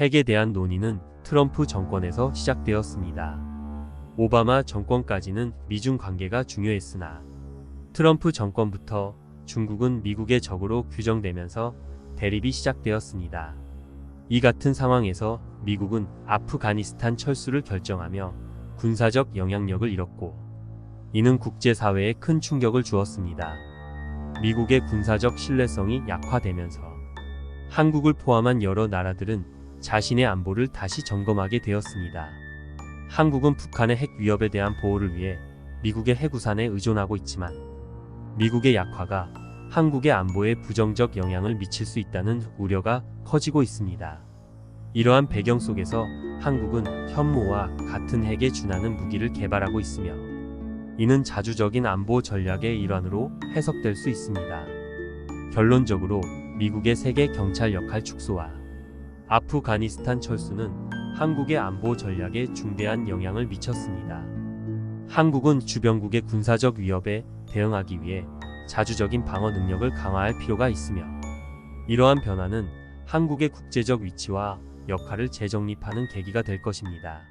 핵에 대한 논의는 트럼프 정권에서 시작되었습니다. 오바마 정권까지는 미중 관계가 중요했으나 트럼프 정권부터 중국은 미국의 적으로 규정되면서 대립이 시작되었습니다. 이 같은 상황에서 미국은 아프가니스탄 철수를 결정하며 군사적 영향력을 잃었고 이는 국제사회에 큰 충격을 주었습니다. 미국의 군사적 신뢰성이 약화되면서 한국을 포함한 여러 나라들은 자신의 안보를 다시 점검하게 되었습니다. 한국은 북한의 핵 위협에 대한 보호를 위해 미국의 해구산에 의존하고 있지만 미국의 약화가 한국의 안보에 부정적 영향을 미칠 수 있다는 우려가 커지고 있습니다. 이러한 배경 속에서 한국은 현무와 같은 핵에 준하는 무기를 개발하고 있으며 이는 자주적인 안보 전략의 일환으로 해석될 수 있습니다. 결론적으로 미국의 세계 경찰 역할 축소와 아프가니스탄 철수는 한국의 안보 전략에 중대한 영향을 미쳤습니다. 한국은 주변국의 군사적 위협에 대응하기 위해 자주적인 방어 능력을 강화할 필요가 있으며 이러한 변화는 한국의 국제적 위치와 역할을 재정립하는 계기가 될 것입니다.